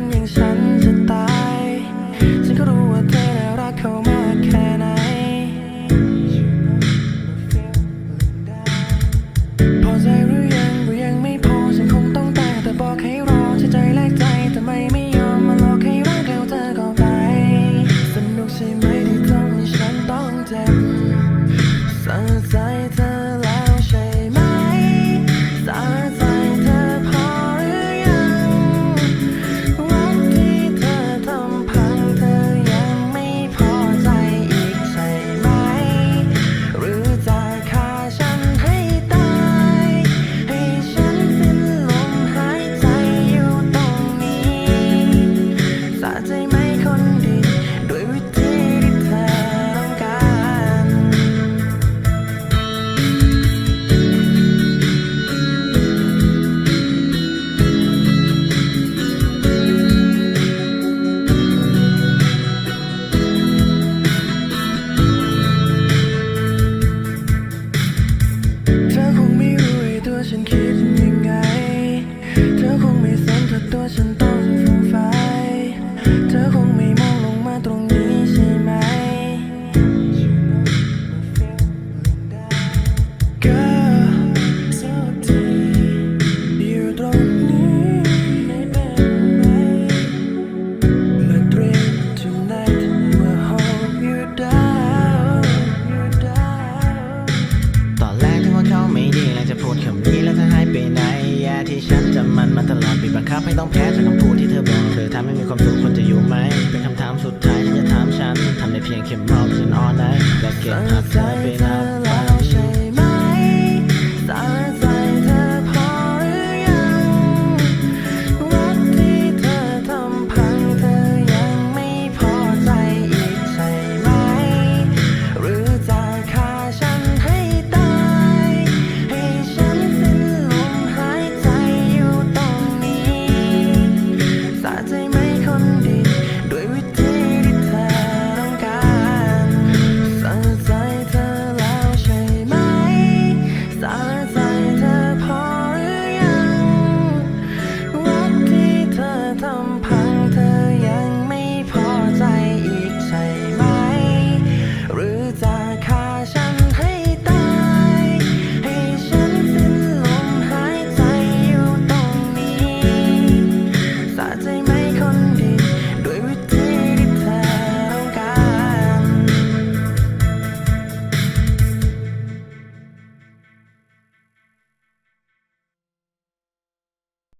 นอย่างฉันจะตาย ฉันก็รู้ว่าเธอน่ารักเขามากแค่ไหน พอใจหรือยังหรือยังไม่พอ ฉันคงต้องตายแต่บอกให้รอใช้ใจแลกใจแต่ไม่ไม่ยอมมาหลอกให้รักแล้วเธอก็ไป สนุกใช่ไหมที่ทำให้ฉันต้องเจ็บ มันมาตลอดบีบบังคับให้ต้องแพ้จากคำพูดที่เธอบอกเธอทำให้มีความสุขคนจะอยู่ไหม เป็นคำถามสุดท้ายที่จะถามฉันทำได้เพียงเข็มมอบจนออนไนแต่เก็บภาพเธอไปนับ